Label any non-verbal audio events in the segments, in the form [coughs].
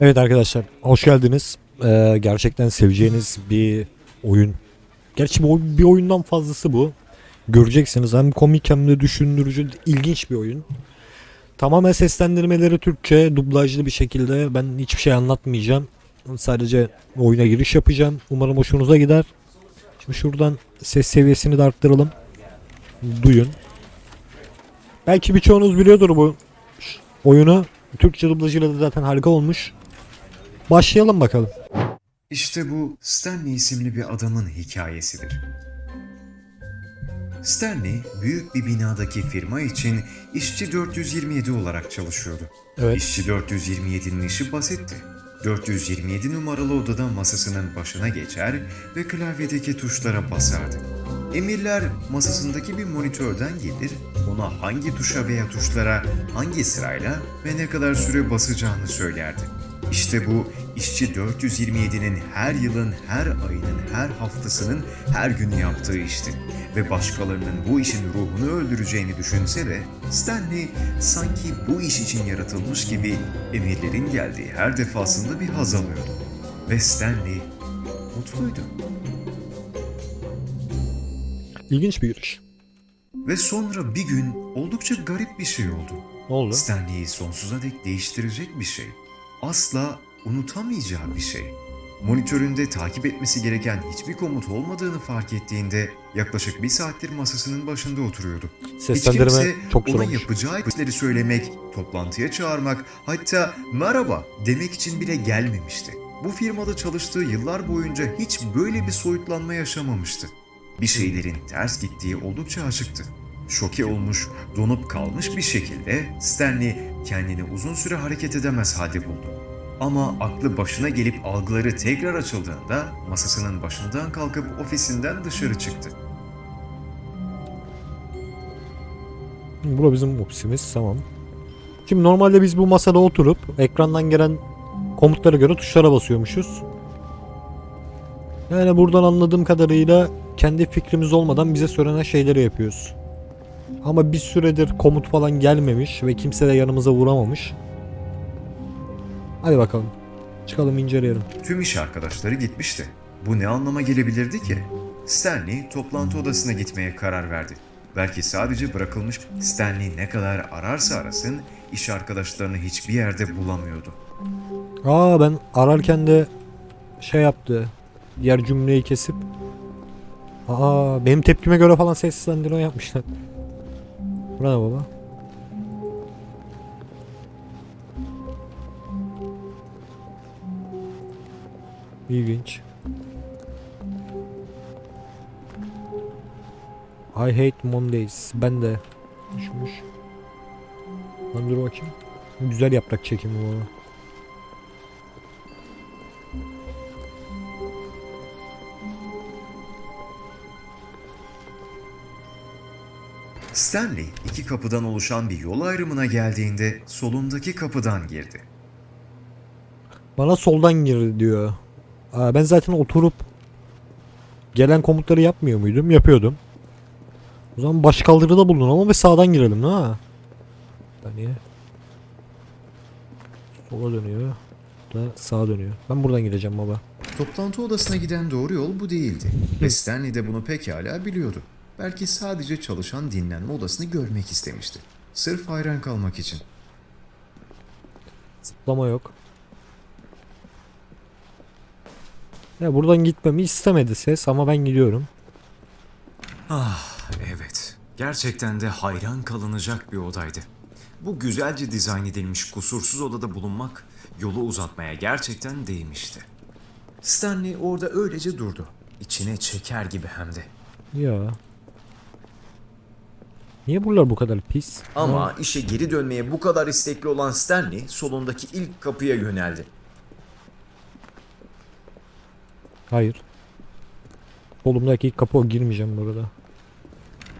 Evet arkadaşlar hoş geldiniz. Ee, gerçekten seveceğiniz bir oyun. Gerçi bu bir oyundan fazlası bu. Göreceksiniz hem komik hem de düşündürücü ilginç bir oyun. Tamamen seslendirmeleri Türkçe dublajlı bir şekilde ben hiçbir şey anlatmayacağım. Sadece oyuna giriş yapacağım. Umarım hoşunuza gider. Şimdi şuradan ses seviyesini de arttıralım. Duyun. Belki birçoğunuz biliyordur bu oyunu. Türkçe dublajıyla da zaten harika olmuş. Başlayalım bakalım. İşte bu Stanley isimli bir adamın hikayesidir. Stanley, büyük bir binadaki firma için işçi 427 olarak çalışıyordu. Evet. İşçi 427'nin işi basitti. 427 numaralı odada masasının başına geçer ve klavyedeki tuşlara basardı. Emirler masasındaki bir monitörden gelir, ona hangi tuşa veya tuşlara hangi sırayla ve ne kadar süre basacağını söylerdi. İşte bu işçi 427'nin her yılın, her ayının, her haftasının, her günü yaptığı işti. Ve başkalarının bu işin ruhunu öldüreceğini düşünse de Stanley sanki bu iş için yaratılmış gibi emirlerin geldiği her defasında bir haz alıyordu. Ve Stanley mutluydu. İlginç bir giriş. Ve sonra bir gün oldukça garip bir şey oldu. Ne oldu? Stanley'i sonsuza dek değiştirecek bir şey. Asla unutamayacağı bir şey. Monitöründe takip etmesi gereken hiçbir komut olmadığını fark ettiğinde yaklaşık bir saattir masasının başında oturuyordu. Seslendirme Hiç kimse çok ona yapacağı işleri söylemek, toplantıya çağırmak, hatta merhaba demek için bile gelmemişti. Bu firmada çalıştığı yıllar boyunca hiç böyle bir soyutlanma yaşamamıştı. Bir şeylerin ters gittiği oldukça açıktı. Şoke olmuş, donup kalmış bir şekilde Stanley kendini uzun süre hareket edemez halde buldu. Ama aklı başına gelip algıları tekrar açıldığında masasının başından kalkıp ofisinden dışarı çıktı. Bu da bizim ofisimiz tamam. Şimdi normalde biz bu masada oturup ekrandan gelen komutlara göre tuşlara basıyormuşuz. Yani buradan anladığım kadarıyla kendi fikrimiz olmadan bize söylenen şeyleri yapıyoruz. Ama bir süredir komut falan gelmemiş ve kimse de yanımıza vuramamış. Hadi bakalım. Çıkalım inceleyelim. Tüm iş arkadaşları gitmişti. Bu ne anlama gelebilirdi ki? Stanley toplantı odasına gitmeye karar verdi. Belki sadece bırakılmış Stanley ne kadar ararsa arasın iş arkadaşlarını hiçbir yerde bulamıyordu. Aa ben ararken de şey yaptı. Diğer cümleyi kesip Aa benim tepkime göre falan seslendirme yapmışlar. Bura baba? İlginç. I hate Mondays. Ben de düşmüş. Lan dur bakayım. Güzel yaprak çekimi bu. arada. Stanley iki kapıdan oluşan bir yol ayrımına geldiğinde solundaki kapıdan girdi. Bana soldan gir diyor. Aa, ben zaten oturup gelen komutları yapmıyor muydum? Yapıyordum. O zaman baş kaldırıda bulun ama ve sağdan girelim ha. Saniye. Sola dönüyor. Da sağa dönüyor. Ben buradan gireceğim baba. Toplantı odasına giden doğru yol bu değildi. Ve Stanley de bunu pekala biliyordu. Belki sadece çalışan dinlenme odasını görmek istemişti. Sırf hayran kalmak için. Zıplama yok. Ya buradan gitmemi istemedi ses ama ben gidiyorum. Ah evet. Gerçekten de hayran kalınacak bir odaydı. Bu güzelce dizayn edilmiş kusursuz odada bulunmak yolu uzatmaya gerçekten değmişti. Stanley orada öylece durdu. İçine çeker gibi hem de. Ya. Niye buralar bu kadar pis? Ama işe geri dönmeye bu kadar istekli olan Stanley solundaki ilk kapıya yöneldi. Hayır. Solumdaki ilk kapı o girmeyeceğim burada.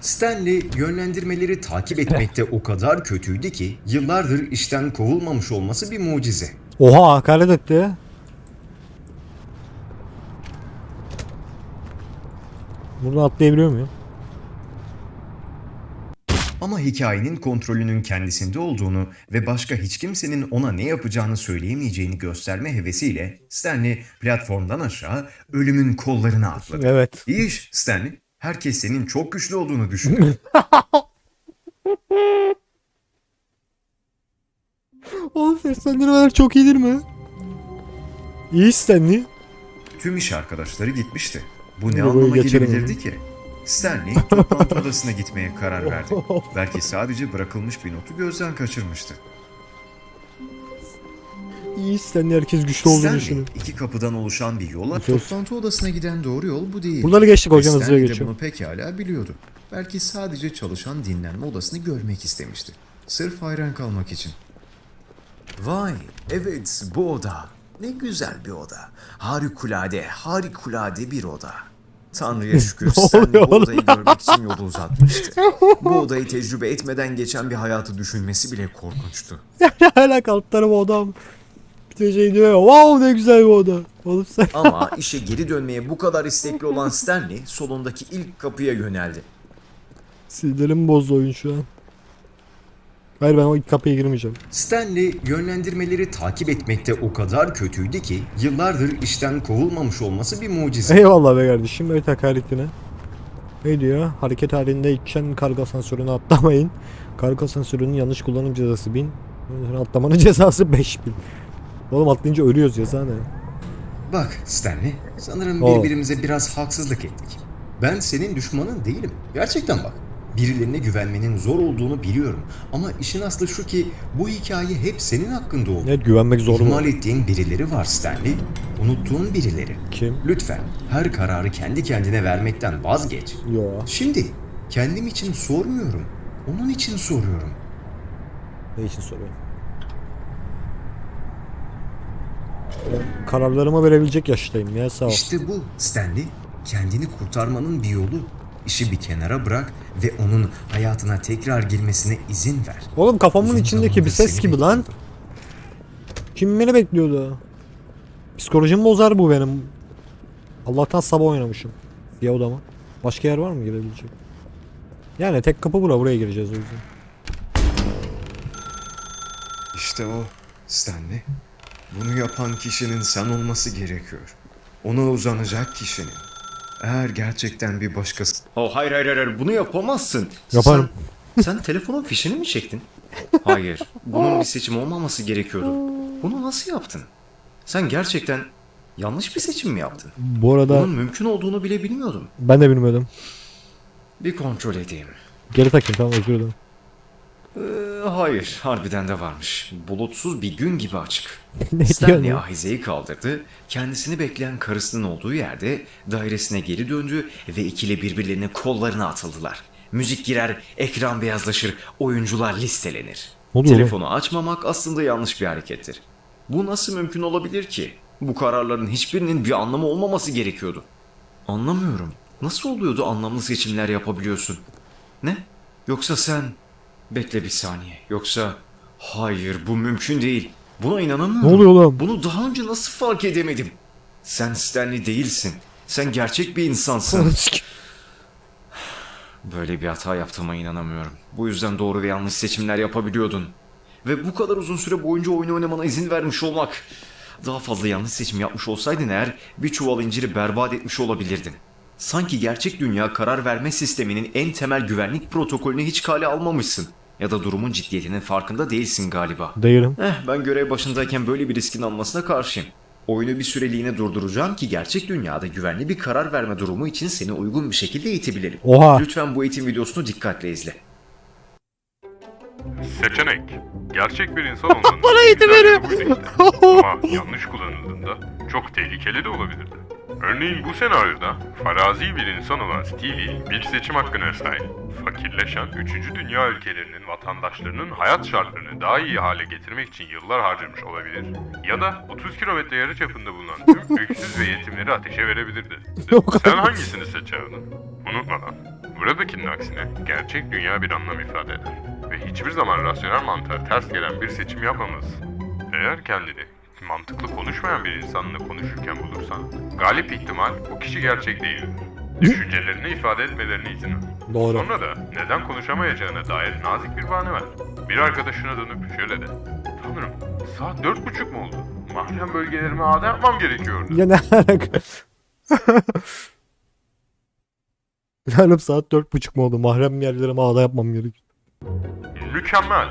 Stanley yönlendirmeleri takip etmekte o kadar kötüydü ki yıllardır işten kovulmamış olması bir mucize. Oha hakaret etti. Buradan atlayabiliyor muyum? Ama hikayenin kontrolünün kendisinde olduğunu ve başka hiç kimsenin ona ne yapacağını söyleyemeyeceğini gösterme hevesiyle Stanley platformdan aşağı ölümün kollarına atladı. Evet. İyi iş Stanley. Herkes senin çok güçlü olduğunu düşünüyor. [laughs] Oğlum seslendirmeler çok iyidir mi? İyi Stanley. Tüm iş arkadaşları gitmişti. Bu ne Burayı anlama geçelim gelebilirdi ki? Stanley toplantı odasına gitmeye karar verdi. Belki sadece bırakılmış bir notu gözden kaçırmıştı. İyi Stanley herkes güçlü olduğunu Stanley düşünüyor. iki kapıdan oluşan bir yola Söz. toplantı odasına giden doğru yol bu değil. Bunları geçtik hocam Stanley de geçiyor. bunu pekala biliyordu. Belki sadece çalışan dinlenme odasını görmek istemişti. Sırf hayran kalmak için. Vay, evet bu oda. Ne güzel bir oda. Harikulade, harikulade bir oda. Tanrı'ya şükür [laughs] Stanley bu odayı görmek için yolu uzatmıştı. Bu odayı tecrübe etmeden geçen bir hayatı düşünmesi bile korkunçtu. [laughs] Yani hala alt tarafı odam. Bir şey diyor ya wow ne güzel bir oda. Oğlum sen Ama [laughs] işe geri dönmeye bu kadar istekli olan Stanley salondaki ilk kapıya yöneldi. sinirlerimi bozdu oyun şu an. Hayır ben o kapıya girmeyeceğim. Stanley yönlendirmeleri takip etmekte o kadar kötüydü ki yıllardır işten kovulmamış olması bir mucize. Eyvallah be kardeşim. Evet hakaretine. Ne diyor? Hareket halindeyken kargo asansörüne atlamayın. Kargo asansörünün yanlış kullanım cezası 1000. Atlamanın cezası 5000. Oğlum atlayınca ölüyoruz ceza ne? Bak Stanley, sanırım O. birbirimize biraz haksızlık ettik. Ben senin düşmanın değilim. Gerçekten bak. Birilerine güvenmenin zor olduğunu biliyorum. Ama işin aslı şu ki bu hikaye hep senin hakkında oldu. Evet güvenmek zor mu? İhmal ettiğin birileri var Stanley. Unuttuğun birileri. Kim? Lütfen her kararı kendi kendine vermekten vazgeç. Yo. Şimdi kendim için sormuyorum. Onun için soruyorum. Ne için soruyorum? Kararlarımı verebilecek yaştayım ya sağ ol. İşte bu Stanley. Kendini kurtarmanın bir yolu. İşi bir kenara bırak ve onun hayatına tekrar girmesine izin ver. Oğlum kafamın Uzun içindeki bir ses gibi lan. Kim beni bekliyordu? Psikolojimi bozar bu benim. Allah'tan sabah oynamışım. Ya odama. Başka yer var mı girebilecek? Yani tek kapı bura buraya gireceğiz o yüzden. İşte o Stanley. Bunu yapan kişinin sen olması gerekiyor. Ona uzanacak kişinin. Eğer gerçekten bir başkası Oh hayır hayır hayır bunu yapamazsın. Yaparım. Sen, sen telefonun fişini mi çektin? Hayır. Bunun bir seçim olmaması gerekiyordu. Bunu nasıl yaptın? Sen gerçekten yanlış bir seçim mi yaptın? Bu arada Bunun mümkün olduğunu bile bilmiyordum. ben de bilmiyordum. Bir kontrol edeyim. Geri takayım tamam özür dilerim. Ee, hayır, harbiden de varmış. Bulutsuz bir gün gibi açık. [laughs] ne Stanley ahizeyi kaldırdı, kendisini bekleyen karısının olduğu yerde dairesine geri döndü ve ikili birbirlerinin kollarına atıldılar. Müzik girer, ekran beyazlaşır, oyuncular listelenir. Ne oluyor lan? Telefonu açmamak aslında yanlış bir harekettir. Bu nasıl mümkün olabilir ki? Bu kararların hiçbirinin bir anlamı olmaması gerekiyordu. Anlamıyorum. Nasıl oluyordu anlamlı seçimler yapabiliyorsun? Ne? Yoksa sen... Bekle bir saniye. Yoksa... Hayır bu mümkün değil. Buna inanamıyorum. Ne oluyor oğlum? Bunu daha önce nasıl fark edemedim? Sen Stanley değilsin. Sen gerçek bir insansın. Böyle bir hata yaptığıma inanamıyorum. Bu yüzden doğru ve yanlış seçimler yapabiliyordun. Ve bu kadar uzun süre boyunca oyun oynamana izin vermiş olmak. Daha fazla yanlış seçim yapmış olsaydın eğer bir çuval inciri berbat etmiş olabilirdin. Sanki gerçek dünya karar verme sisteminin en temel güvenlik protokolünü hiç kale almamışsın. Ya da durumun ciddiyetinin farkında değilsin galiba. Değilim. Eh ben görev başındayken böyle bir riskin almasına karşıyım. Oyunu bir süreliğine durduracağım ki gerçek dünyada güvenli bir karar verme durumu için seni uygun bir şekilde eğitebilelim. Oha. Lütfen bu eğitim videosunu dikkatle izle. Seçenek. Gerçek bir insan [laughs] olmanın Bana eğitim veriyor. [laughs] Ama yanlış kullanıldığında çok tehlikeli de olabilirdi. Örneğin bu senaryoda farazi bir insan olan Stevie bir seçim hakkına sahip. Fakirleşen 3. dünya ülkelerinin vatandaşlarının hayat şartlarını daha iyi hale getirmek için yıllar harcamış olabilir. Ya da 30 kilometre yarı çapında bulunan tüm [laughs] öksüz ve yetimleri ateşe verebilirdi. Sen hangisini seçerdin? Unutmadan, buradakinin aksine gerçek dünya bir anlam ifade eder. Ve hiçbir zaman rasyonel mantığa ters gelen bir seçim yapmamız. Eğer kendini mantıklı konuşmayan bir insanla konuşurken bulursan, galip ihtimal o kişi gerçek değildir. Düşüncelerini ifade etmelerine izin ver. Doğru. Sonra da neden konuşamayacağına dair nazik bir bahane ver. Bir arkadaşına dönüp şöyle de. Tanrım saat dört buçuk mu oldu? Mahrem bölgelerime ağda yapmam gerekiyordu. Ya ne alaka? [laughs] Yarım saat dört buçuk mu oldu? Mahrem yerlerime ağda yapmam gerek. Mükemmel.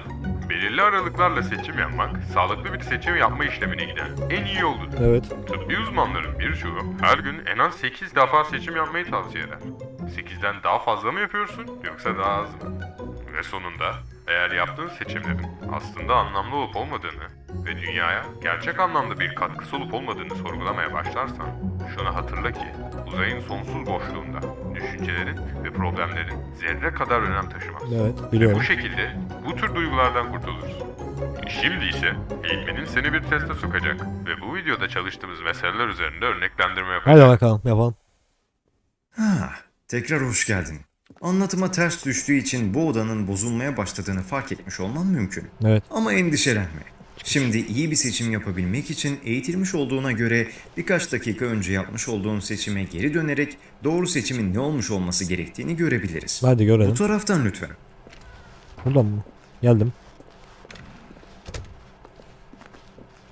Belirli aralıklarla seçim yapmak, sağlıklı bir seçim yapma işlemine giden en iyi yoldur. Evet. Tıbbi uzmanların birçoğu her gün en az 8 defa seçim yapmayı tavsiye eder. 8'den daha fazla mı yapıyorsun yoksa daha az mı? Ve sonunda eğer yaptığın seçimlerin aslında anlamlı olup olmadığını ve dünyaya gerçek anlamda bir katkısı olup olmadığını sorgulamaya başlarsan şunu hatırla ki uzayın sonsuz boşluğunda düşüncelerin ve problemlerin zerre kadar önem taşımaz. Evet biliyorum. Bu şekilde bu tür duygulardan kurtulursun. Şimdi ise eğilmenin seni bir teste sokacak ve bu videoda çalıştığımız meseleler üzerinde örneklendirme yapacak. Hadi bakalım yapalım. Ha, tekrar hoş geldin. Anlatıma ters düştüğü için bu odanın bozulmaya başladığını fark etmiş olman mümkün. Evet. Ama endişelenme. Şimdi iyi bir seçim yapabilmek için eğitilmiş olduğuna göre birkaç dakika önce yapmış olduğun seçime geri dönerek doğru seçimin ne olmuş olması gerektiğini görebiliriz. Hadi Bu görelim. taraftan lütfen. Buradan mı? Geldim.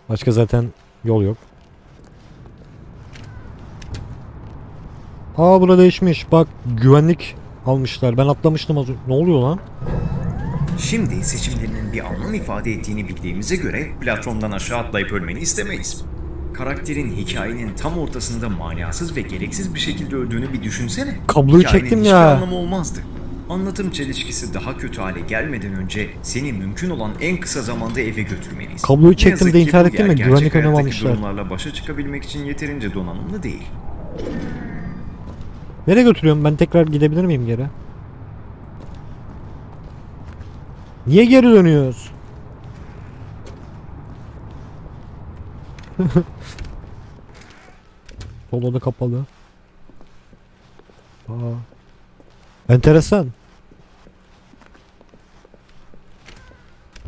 Başka zaten yol yok. Aa burada değişmiş. Bak güvenlik almışlar. Ben atlamıştım az önce. Ne oluyor lan? Şimdi seçimlerinin bir anlam ifade ettiğini bildiğimize göre platformdan aşağı atlayıp ölmeni istemeyiz. Karakterin hikayenin tam ortasında manasız ve gereksiz bir şekilde öldüğünü bir düşünsene. Kabloyu Hikayenin çektim hiçbir ya. anlamı olmazdı. Anlatım çelişkisi daha kötü hale gelmeden önce seni mümkün olan en kısa zamanda eve götürmeliyiz. Kabloyu Ne çektim yazık de ki intihar bu ettim mi? gerçek Güvenlik önlemi hayattaki almışlar. durumlarla başa çıkabilmek için yeterince donanımlı değil. Nereye götürüyorum? Ben tekrar gidebilir miyim geri? Niye geri dönüyoruz? [laughs] Sol oda kapalı. Aa. Enteresan.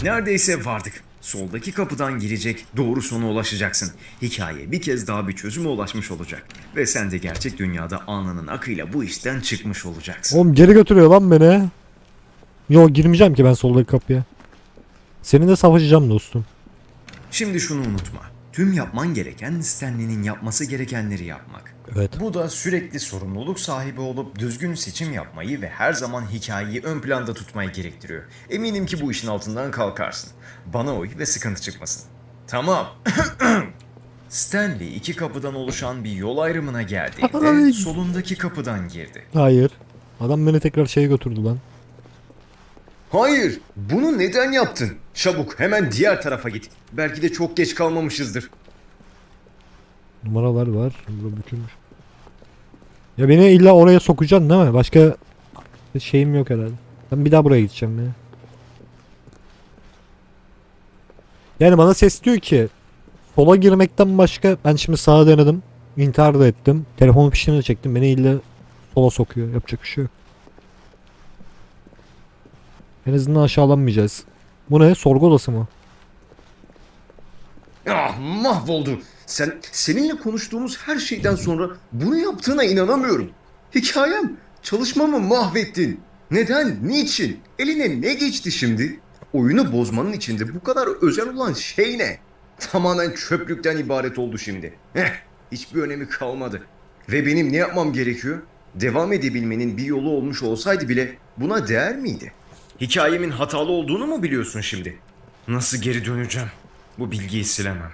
Neredeyse vardık. Soldaki kapıdan girecek, doğru sona ulaşacaksın. Hikaye bir kez daha bir çözüme ulaşmış olacak. Ve sen de gerçek dünyada alnının akıyla bu işten çıkmış olacaksın. Oğlum geri götürüyor lan beni. Yo girmeyeceğim ki ben soldaki kapıya. Seninle savaşacağım dostum. Şimdi şunu unutma. Tüm yapman gereken Stanley'nin yapması gerekenleri yapmak. Evet. Bu da sürekli sorumluluk sahibi olup düzgün seçim yapmayı ve her zaman hikayeyi ön planda tutmayı gerektiriyor. Eminim ki bu işin altından kalkarsın. Bana uy ve sıkıntı çıkmasın. Tamam. [coughs] Stanley iki kapıdan oluşan bir yol ayrımına Ay. geldiğinde solundaki kapıdan girdi. Hayır. Adam beni tekrar şeye götürdü lan. Hayır, bunu neden yaptın? Çabuk hemen diğer tarafa git. Belki de çok geç kalmamışızdır. Numaralar var. Burada bükülmüş. Ya beni illa oraya sokacaksın değil mi? Başka şeyim yok herhalde. Ben bir daha buraya gideceğim ya. Yani bana ses diyor ki sola girmekten başka ben şimdi sağa denedim. İntihar da ettim. Telefonu piştiğini de çektim. Beni illa sola sokuyor. Yapacak bir şey yok. En azından aşağılanmayacağız. Bu ne? Sorgu odası mı? Ah mahvoldu. Sen seninle konuştuğumuz her şeyden sonra bunu yaptığına inanamıyorum. Hikayem, çalışmamı mahvettin. Neden? Niçin? Eline ne geçti şimdi? Oyunu bozmanın içinde bu kadar özel olan şey ne? Tamamen çöplükten ibaret oldu şimdi. Heh, hiçbir önemi kalmadı. Ve benim ne yapmam gerekiyor? Devam edebilmenin bir yolu olmuş olsaydı bile buna değer miydi? Hikayemin hatalı olduğunu mu biliyorsun şimdi? Nasıl geri döneceğim? Bu bilgiyi silemem.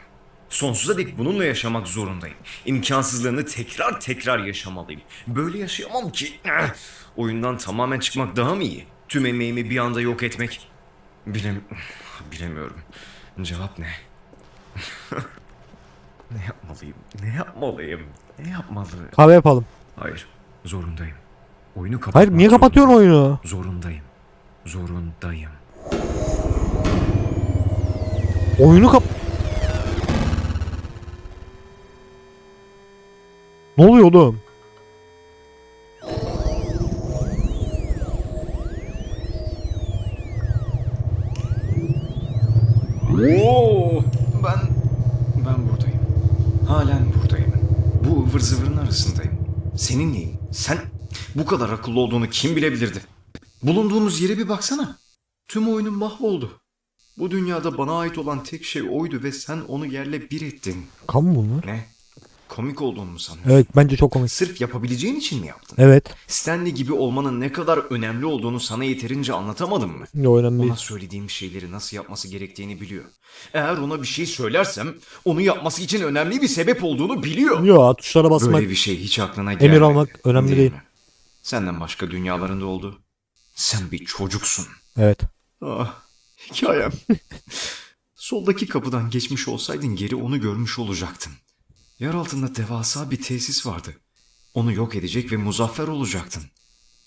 Sonsuza dek bununla yaşamak zorundayım. İmkansızlığını tekrar tekrar yaşamalıyım. Böyle yaşayamam ki. Eh! Oyundan tamamen çıkmak daha mı iyi? Tüm emeğimi bir anda yok etmek. Bilem... Bilemiyorum. Cevap ne? [laughs] ne yapmalıyım? Ne yapmalıyım? Ne yapmalıyım? Kahve yapalım. Hayır. Zorundayım. Oyunu kapatmak Hayır niye kapatıyorsun oyunu? Zorundayım. Zorundayım. Oyunu kap... Ne oluyor oğlum? Oo, ben ben buradayım. Halen buradayım. Bu ıvır zıvırın arasındayım. Seninleyim. Sen Bu kadar akıllı olduğunu kim bilebilirdi? Bulunduğumuz yere bir baksana. Tüm oyunum mahvoldu. Bu dünyada bana ait olan tek şey oydu ve sen onu yerle bir ettin. Kan mı bunlar? Ne? Komik olduğunu mu sanıyorsun? Evet bence çok komik. Sırf yapabileceğin için mi yaptın? Evet. Stanley gibi olmanın ne kadar önemli olduğunu sana yeterince anlatamadım mı? Ne önemli Ona değil. söylediğim şeyleri nasıl yapması gerektiğini biliyor. Eğer ona bir şey söylersem onu yapması için önemli bir sebep olduğunu biliyor. Yo tuşlara basmak. Böyle bir şey hiç aklına gelmedi. Emir almak önemli değil. mi? Senden başka dünyalarında oldu. Sen bir çocuksun. Evet. Ah, hikayem. [laughs] Soldaki kapıdan geçmiş olsaydın geri onu görmüş olacaktın. Yer altında devasa bir tesis vardı. Onu yok edecek ve muzaffer olacaktın.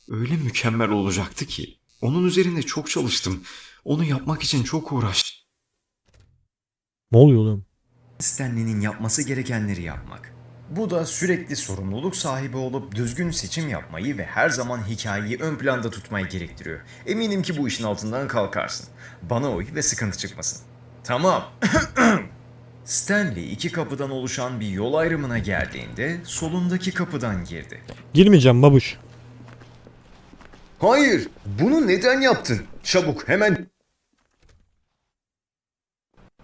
Öyle mükemmel olacaktı ki. Onun üzerinde çok çalıştım. Onu yapmak için çok uğraştım. Ne oluyor oğlum? Stanley'nin yapması gerekenleri yapmak. Bu da sürekli sorumluluk sahibi olup düzgün seçim yapmayı ve her zaman hikayeyi ön planda tutmayı gerektiriyor. Eminim ki bu işin altından kalkarsın. Bana uy ve sıkıntı çıkmasın. Tamam. [coughs] Stanley iki kapıdan oluşan bir yol ayrımına geldiğinde solundaki kapıdan girdi. Girmeyeceğim babuş. Hayır, bunu neden yaptın? Çabuk hemen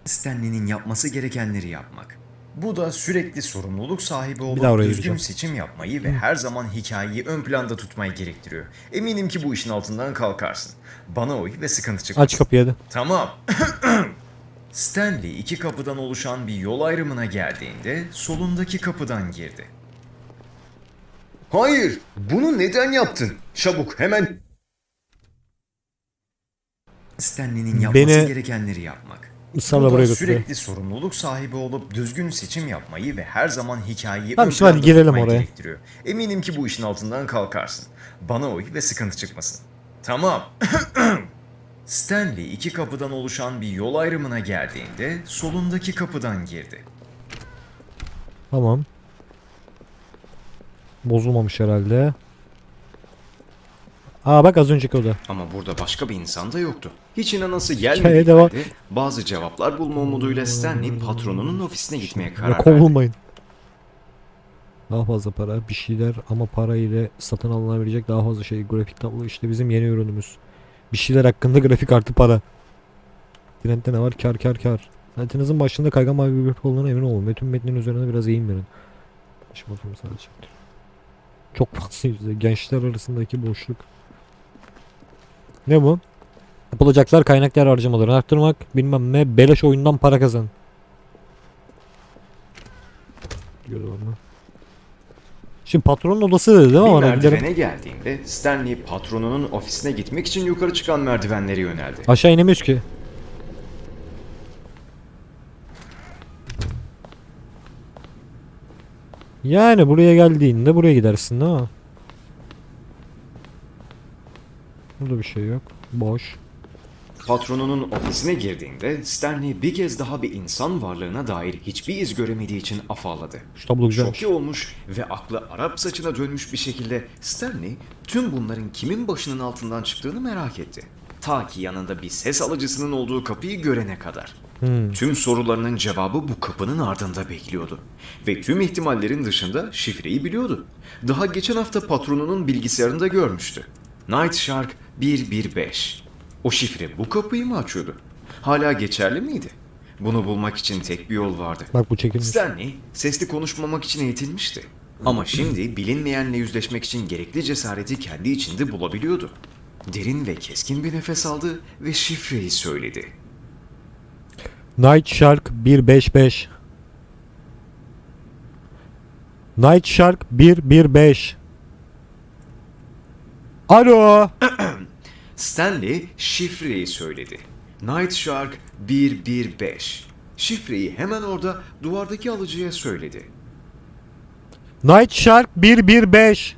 Stanley'nin yapması gerekenleri yapmak. Bu da sürekli sorumluluk sahibi olup düzgün gireceğim. seçim yapmayı ve her zaman hikayeyi ön planda tutmayı gerektiriyor. Eminim ki bu işin altından kalkarsın. Bana uy ve sıkıntı çıkmasın. Aç kapıyı hadi. Tamam. [coughs] Stanley iki kapıdan oluşan bir yol ayrımına geldiğinde solundaki kapıdan girdi. Hayır, bunu neden yaptın? Çabuk hemen Stanley'nin yapması Beni gerekenleri yapmak. Israrla Bu da buraya götürüyor. sürekli sorumluluk sahibi olup düzgün seçim yapmayı ve her zaman hikayeyi Tamam, ön şimdi hadi planda girelim tutmayı oraya. gerektiriyor. Eminim ki bu işin altından kalkarsın. Bana uy ve sıkıntı çıkmasın. Tamam. [clears throat] Stanley iki kapıdan oluşan bir yol ayrımına geldiğinde solundaki kapıdan girdi. Tamam. Bozulmamış herhalde. Aa bak az önceki oda. Ama burada başka bir insan da yoktu. Hiç inanası gelmedi. devam. Bazı cevaplar bulma umuduyla Stanley patronunun ofisine gitmeye Ya karar verdi. kovulmayın. Daha fazla para bir şeyler ama para ile satın alınabilecek daha fazla şey. Grafik tablo işte bizim yeni ürünümüz. Bir şeyler hakkında [laughs] grafik artı para. Trendde ne var? Kar kar kar. Saatınızın başında kaygan mavi bir grafik olduğuna emin olun. Ve tüm metnin üzerine biraz eğim verin. Şimdi oturum sadece. Çok fazla yüzde. Gençler arasındaki boşluk. Ne bu? Yapılacaklar kaynak değer harcamalarını arttırmak. Bilmem ne. Beleş oyundan para kazan. Diyordu bana. Şimdi patronun odası dedi değil mi? Bir bana? Merdivene geldiğinde Stanley patronunun ofisine gitmek için yukarı çıkan merdivenleri yöneldi. Aşağı inemiyoruz ki. Yani buraya geldiğinde buraya gidersin değil mi? Burada bir şey yok. Boş. Patronunun ofisine girdiğinde Stanley bir kez daha bir insan varlığına dair hiçbir iz göremediği için afalladı. Şu tablo güzelmiş. Şoke olmuş ve aklı Arap saçına dönmüş bir şekilde Stanley tüm bunların kimin başının altından çıktığını merak etti. Ta ki yanında bir ses alıcısının olduğu kapıyı görene kadar. Hmm. Tüm sorularının cevabı bu kapının ardında bekliyordu. Ve tüm ihtimallerin dışında şifreyi biliyordu. Daha geçen hafta patronunun bilgisayarında görmüştü. Night Shark 115. O şifre bu kapıyı mı açıyordu? Hala geçerli miydi? Bunu bulmak için tek bir yol vardı. Bak bu çekilmiş. Stanley sesli konuşmamak için eğitilmişti. Ama şimdi bilinmeyenle yüzleşmek için gerekli cesareti kendi içinde bulabiliyordu. Derin ve keskin bir nefes aldı ve şifreyi söyledi. Night Shark 155 Night Shark 115 Alo [clears throat] Stanley şifreyi söyledi. Night Shark 115. Şifreyi hemen orada duvardaki alıcıya söyledi. Night Shark 115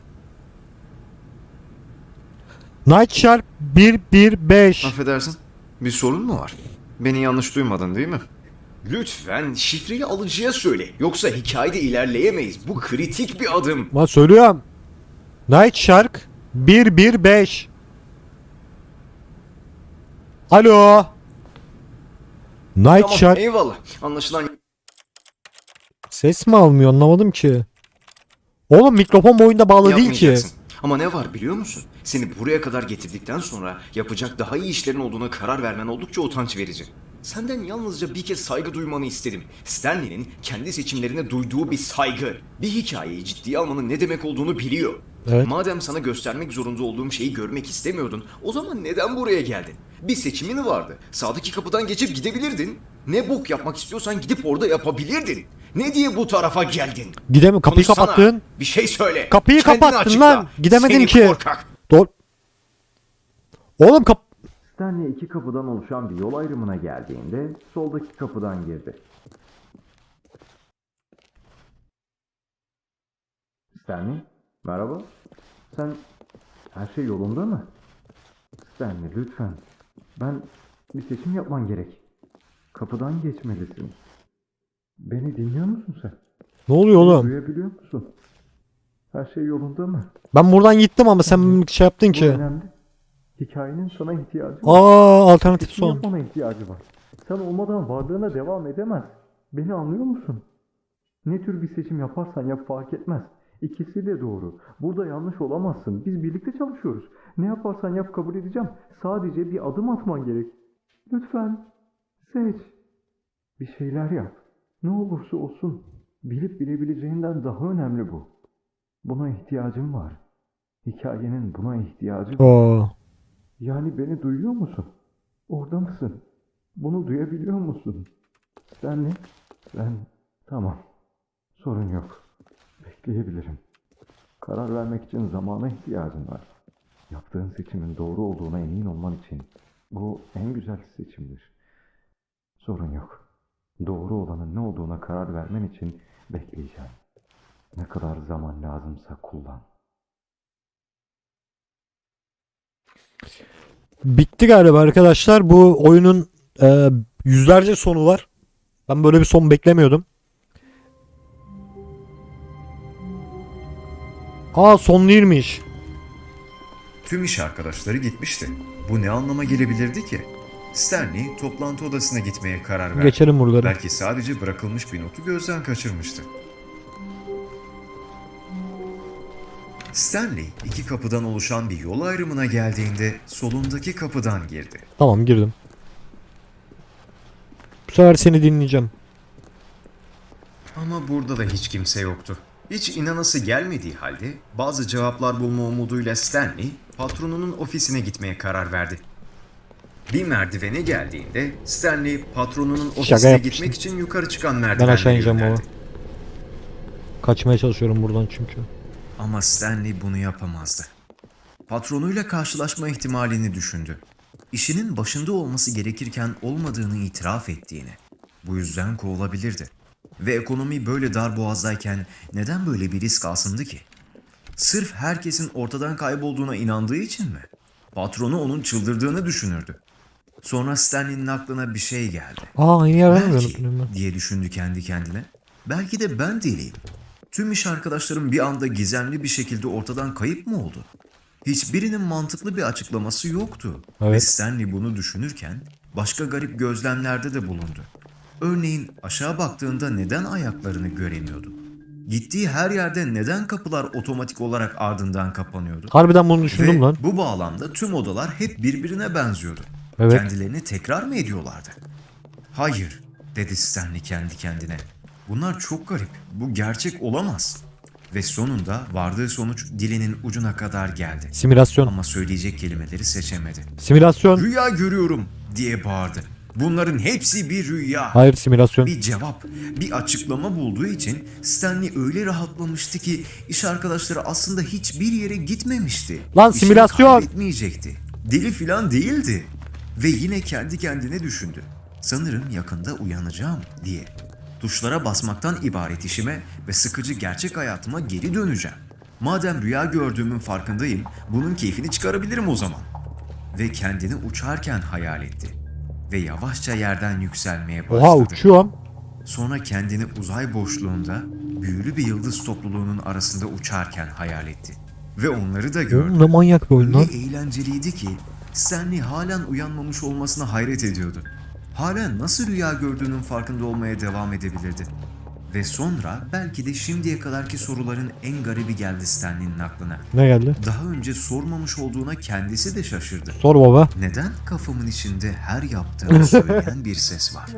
Night Shark 115 Affedersin, bir sorun mu var? Beni yanlış duymadın değil mi? Lütfen şifreyi alıcıya söyle. Yoksa hikayede ilerleyemeyiz. Bu kritik bir adım. Lan söylüyorum Night Shark 115 Alo Night Tamam, Shark eyvallah. Anlaşılan Ses mi almıyor anlamadım ki Oğlum mikrofon boyunda bağlı değil ki. Ama ne var biliyor musun? Seni buraya kadar getirdikten sonra yapacak daha iyi işlerin olduğuna karar vermen oldukça utanç verici. Senden yalnızca bir kez saygı duymanı istedim. Stanley'nin kendi seçimlerine duyduğu bir saygı. Bir hikayeyi ciddiye almanın ne demek olduğunu biliyor. Evet. Madem sana göstermek zorunda olduğum şeyi görmek istemiyordun, o zaman neden buraya geldin? Bir seçimin vardı. Sağdaki kapıdan geçip gidebilirdin. Ne bok yapmak istiyorsan gidip orada yapabilirdin. Ne diye bu tarafa geldin? Gidemi kapıyı Konuşsana. kapattın. Bir şey söyle. Kapıyı Kendini kapattın açıkla. lan. Gidemedim Seni ki. korkak. Doğru. Oğlum kap... Stanley iki kapıdan oluşan bir yol ayrımına geldiğinde soldaki kapıdan girdi. Stanley, merhaba. Sen her şey yolunda mı? Stanley lütfen. Ben bir seçim yapman gerek. Kapıdan geçmelisin. Beni dinliyor musun sen? Ne oluyor oğlum? Duyabiliyor musun? Her şey yolunda mı? Ben buradan gittim ama sen şey yaptın Bu ki. önemli. Hikayenin sana ihtiyacı var. Aa alternatif Seçim son. yapmana ihtiyacı var. Sen olmadan varlığına devam edemez. Beni anlıyor musun? Ne tür bir seçim yaparsan yap fark etmez. İkisi de doğru. Burada yanlış olamazsın. Biz birlikte çalışıyoruz. Ne yaparsan yap kabul edeceğim. Sadece bir adım atman gerek. Lütfen seç. Bir şeyler yap. Ne olursa olsun. Bilip bilebileceğinden daha önemli bu. Buna ihtiyacım var. Hikayenin buna ihtiyacı var. Aa. Yani beni duyuyor musun? Orada mısın? Bunu duyabiliyor musun? Sen ne? Ben... Tamam. Sorun yok. Bekleyebilirim. Karar vermek için zamana ihtiyacın var. Yaptığın seçimin doğru olduğuna emin olman için bu en güzel seçimdir. Sorun yok. Doğru olanın ne olduğuna karar vermen için bekleyeceğim. Ne kadar zaman lazımsa kullan. Bitti galiba arkadaşlar. Bu oyunun e, yüzlerce sonu var. Ben böyle bir son beklemiyordum. Aa son değilmiş. Tüm iş arkadaşları gitmişti. Bu ne anlama gelebilirdi ki? Stanley toplantı odasına gitmeye karar verdi. Geçelim buraları. Belki sadece bırakılmış bir notu gözden kaçırmıştı. Stanley iki kapıdan oluşan bir yol ayrımına geldiğinde solundaki kapıdan girdi. Tamam girdim. Bu sefer seni dinleyeceğim. Ama burada da hiç kimse yoktu. Hiç inanası gelmediği halde bazı cevaplar bulma umuduyla Stanley patronunun ofisine gitmeye karar verdi. Bir merdivene geldiğinde Stanley patronunun ofisine gitmek için yukarı çıkan Ben merdivenleri aşağı ineceğim baba. Kaçmaya çalışıyorum buradan çünkü. Ama Stanley bunu yapamazdı. Patronuyla karşılaşma ihtimalini düşündü. İşinin başında olması gerekirken olmadığını itiraf ettiğini. Bu yüzden kovulabilirdi. Ve ekonomi böyle dar boğazdayken neden böyle bir risk alsındı ki? Sırf herkesin ortadan kaybolduğuna inandığı için mi? Patronu onun çıldırdığını düşünürdü. Sonra Stanley'nin aklına bir şey geldi. Aa aynı Belki diye düşündü kendi kendine. Belki de ben deliyim. Tüm iş arkadaşlarım bir anda gizemli bir şekilde ortadan kayıp mı oldu? Hiçbirinin mantıklı bir açıklaması yoktu. Ve Evet. Stanley bunu düşünürken başka garip gözlemlerde de bulundu. Örneğin aşağı baktığında neden ayaklarını göremiyordu? Gittiği her yerde neden kapılar otomatik olarak ardından kapanıyordu? Harbiden bunu düşündüm Ve lan. bu bağlamda tüm odalar hep birbirine benziyordu. Evet. Kendilerini tekrar mı ediyorlardı? Hayır, dedi Stanley kendi kendine. Bunlar çok garip. Bu gerçek olamaz. Ve sonunda vardığı sonuç dilinin ucuna kadar geldi. Simülasyon. Ama söyleyecek kelimeleri seçemedi. Simülasyon. Rüya görüyorum diye bağırdı. Bunların hepsi bir rüya. Hayır simülasyon. Bir cevap, bir açıklama bulduğu için Stanley öyle rahatlamıştı ki iş arkadaşları aslında hiçbir yere gitmemişti. Lan İşini simülasyon! kaybetmeyecekti. Deli filan değildi. Ve yine kendi kendine düşündü. Sanırım yakında uyanacağım diye. Tuşlara basmaktan ibaret işime ve sıkıcı gerçek hayatıma geri döneceğim. Madem rüya gördüğümün farkındayım, bunun keyfini çıkarabilirim o zaman. Ve kendini uçarken hayal etti. Ve yavaşça yerden yükselmeye başladı. Oha uçuyorum. Sonra kendini uzay boşluğunda büyülü bir yıldız topluluğunun arasında uçarken hayal etti. Ve onları da gördü. Ne manyak bir oyun lan. Öyle eğlenceliydi ki Stanley halen uyanmamış olmasına hayret ediyordu. Halen nasıl rüya gördüğünün farkında olmaya devam edebilirdi. Ve sonra belki de şimdiye kadarki soruların en garibi geldi Stanley'nin aklına. Ne geldi? Daha önce sormamış olduğuna kendisi de şaşırdı. Sor baba. Neden kafamın içinde her yaptığımı [laughs] söyleyen bir ses var?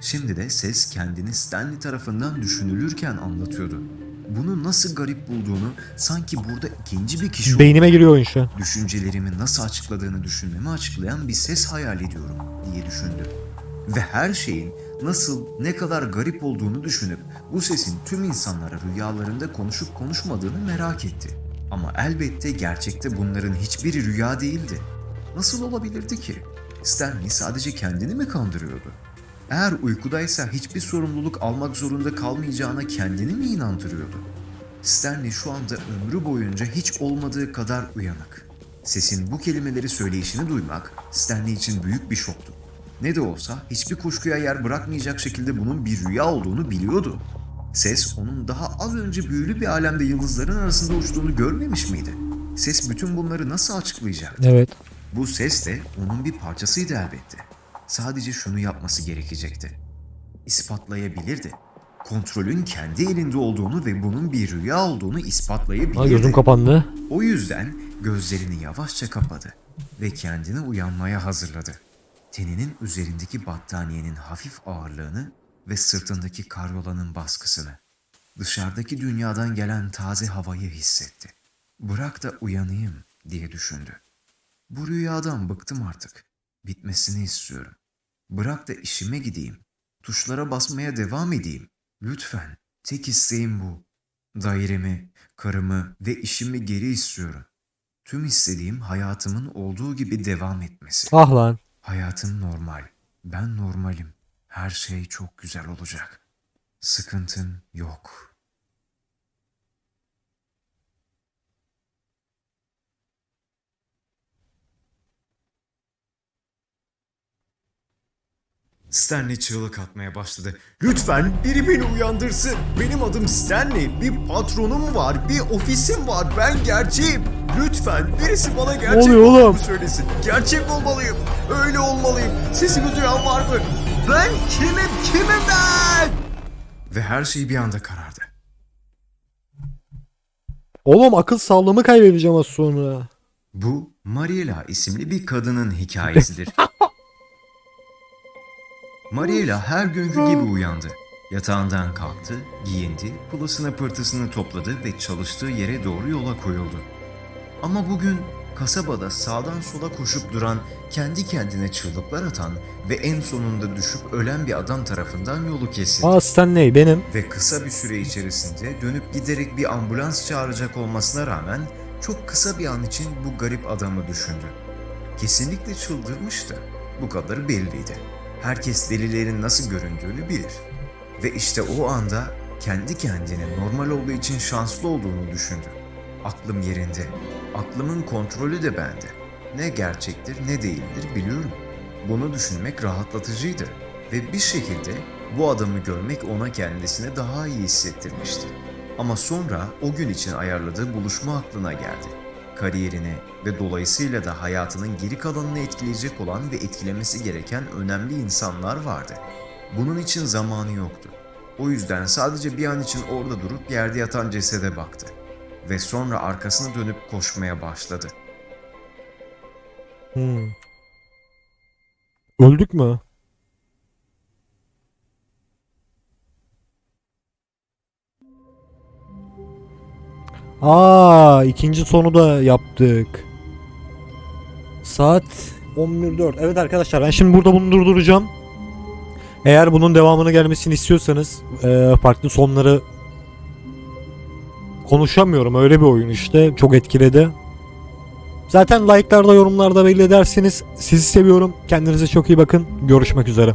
Şimdi de ses kendini Stanley tarafından düşünülürken anlatıyordu. Bunu nasıl garip bulduğunu sanki burada ikinci bir kişi Beynime giriyor oyun şu an. düşüncelerimi nasıl açıkladığını düşünmemi açıklayan bir ses hayal ediyorum diye düşündü. Ve her şeyin nasıl, ne kadar garip olduğunu düşünüp bu sesin tüm insanlara rüyalarında konuşup konuşmadığını merak etti. Ama elbette gerçekte bunların hiçbiri rüya değildi. Nasıl olabilirdi ki? Stanley sadece kendini mi kandırıyordu? Eğer uykudaysa hiçbir sorumluluk almak zorunda kalmayacağına kendini mi inandırıyordu? Stanley şu anda ömrü boyunca hiç olmadığı kadar uyanık. Sesin bu kelimeleri söyleyişini duymak Stanley için büyük bir şoktu. Ne de olsa hiçbir kuşkuya yer bırakmayacak şekilde bunun bir rüya olduğunu biliyordu. Ses onun daha az önce büyülü bir alemde yıldızların arasında uçtuğunu görmemiş miydi? Ses bütün bunları nasıl açıklayacaktı? Evet. Bu ses de onun bir parçasıydı elbette. Sadece şunu yapması gerekecekti. İspatlayabilirdi. Kontrolün kendi elinde olduğunu ve bunun bir rüya olduğunu ispatlayabilirdi. Ha gözüm kapandı. O yüzden gözlerini yavaşça kapadı ve kendini uyanmaya hazırladı. Teninin üzerindeki battaniyenin hafif ağırlığını ve sırtındaki karyolanın baskısını. Dışarıdaki dünyadan gelen taze havayı hissetti. Bırak da uyanayım diye düşündü. Bu rüyadan bıktım artık. Bitmesini istiyorum. Bırak da işime gideyim. Tuşlara basmaya devam edeyim. Lütfen. Tek isteğim bu. Dairemi, karımı ve işimi geri istiyorum. Tüm istediğim hayatımın olduğu gibi devam etmesi. Ah lan. Hayatım normal. Ben normalim. Her şey çok güzel olacak. Sıkıntın yok. Stanley çığlık atmaya başladı. Lütfen biri beni uyandırsın. Benim adım Stanley. Bir patronum var, bir ofisim var. Ben gerçeğim. Lütfen birisi bana gerçek oluyor olduğumu oğlum? söylesin. Gerçek olmalıyım. Öyle olmalıyım. Sesimi duyan var mı? Ben kimim? Kimim ben? Ve her şey bir anda karardı. Oğlum akıl sağlığımı kaybedeceğim az sonra. Bu Mariela isimli bir kadının hikayesidir. [laughs] Mariela her günkü gibi uyandı. Yatağından kalktı, giyindi, pılısını pırtısını topladı ve çalıştığı yere doğru yola koyuldu. Ama bugün kasabada sağdan sola koşup duran, kendi kendine çığlıklar atan ve en sonunda düşüp ölen bir adam tarafından yolu kesildi. Aa Stanley benim. Ve kısa bir süre içerisinde dönüp giderek bir ambulans çağıracak olmasına rağmen çok kısa bir an için bu garip adamı düşündü. Kesinlikle çıldırmıştı. Bu kadar belliydi. Herkes delilerin nasıl göründüğünü bilir. Ve işte o anda kendi kendine normal olduğu için şanslı olduğunu düşündü. Aklım yerinde. Aklımın kontrolü de bende. Ne gerçektir ne değildir biliyorum. Bunu düşünmek rahatlatıcıydı. Ve bir şekilde bu adamı görmek ona kendisine daha iyi hissettirmişti. Ama sonra o gün için ayarladığı buluşma aklına geldi. Kariyerini ve dolayısıyla da hayatının geri kalanını etkileyecek olan ve etkilemesi gereken önemli insanlar vardı. Bunun için zamanı yoktu. O yüzden sadece bir an için orada durup yerde yatan cesede baktı. Ve sonra arkasını dönüp koşmaya başladı. Hmm. Öldük mü? Aa, ikinci sonu da yaptık. Saat 11.04. Evet arkadaşlar ben şimdi burada bunu durduracağım. Eğer bunun devamını gelmesini istiyorsanız eee, farklı sonları konuşamıyorum. Öyle bir oyun işte. Çok etkiledi. Zaten like'larda yorumlarda belli ederseniz sizi seviyorum. Kendinize çok iyi bakın. Görüşmek üzere.